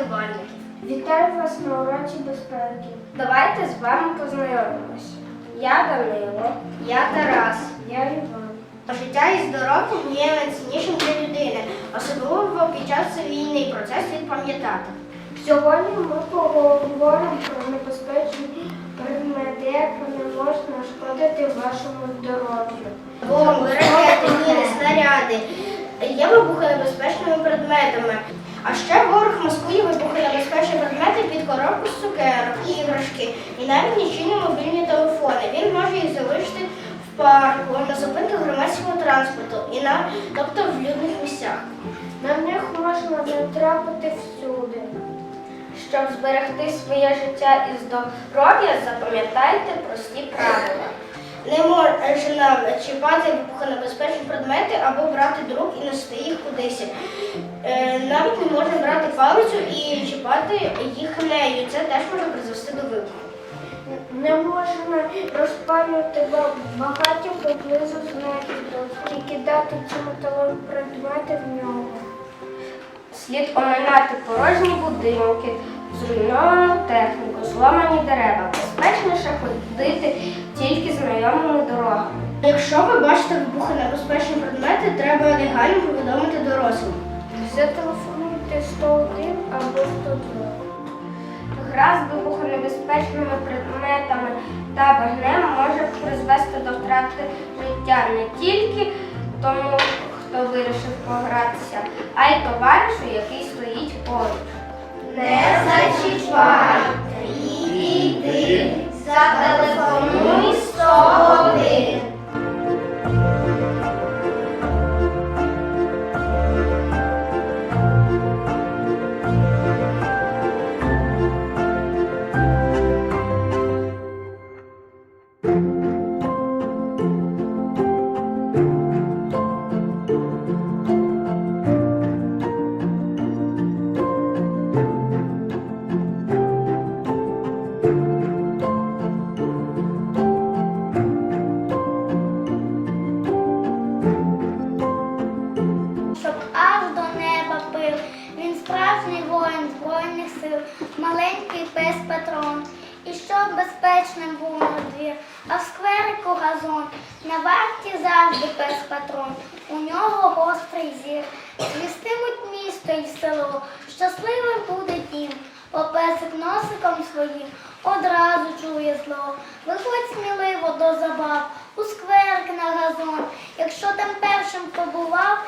рятувальників. Вітаю вас на уроці безпеки. Давайте з вами познайомимося. Я Данило, я Тарас. Я Іван. Життя і здоров'я є найціннішим для людини, особливо під час війни. Про це слід пам'ятати. Сьогодні ми поговоримо про небезпечні предмети, як вони можуть нашкодити вашому здоров'ю. Бомби, ракети, міни, снаряди є вибухонебезпечними предметами. А ще ворог маскує вибухонебезпечні предмети під коробку з цукерок, іграшки і навіть нічийні мобільні телефони. Він може їх залишити в парку, на зупинках громадського транспорту і на тобто в людних місцях. На них можна натрапити всюди. Щоб зберегти своє життя і здоров'я, запам'ятайте прості правила. Не можна чіпати вибухонебезпечні предмети або брати до рук і нести їх кудись. Е, Навіть не можна брати палицю і чіпати їх нею. Це теж може призвести до вибуху. Не можна розпалювати ба- багаття поблизу знахідок і кидати ці металеві предмети в нього. Слід оминати порожні будинки, зруйновану техніку, зламані дерева. Безпечніше ходити тільки знайомими дорогами. Якщо ви бачите вибухонебезпечні предмети, треба негайно повідомити дорослим. Зателефонуйте 101 або 102. Гра та вогнем може призвести до втрати життя не тільки тому, хто вирішив погратися, а й товаришу, який стоїть поруч. Не зачіпай, іди, зателефонуй справжній воїн Збройних сил, маленький пес Патрон. І щоб безпечним був на двір, а в скверику газон. На варті завжди пес Патрон. У нього гострий зір. Звістимуть місто і село, щасливим буде дім. Бо песик носиком своїм одразу чує зло. Виходь сміливо до забав, у скверик на газон. Якщо там першим побував,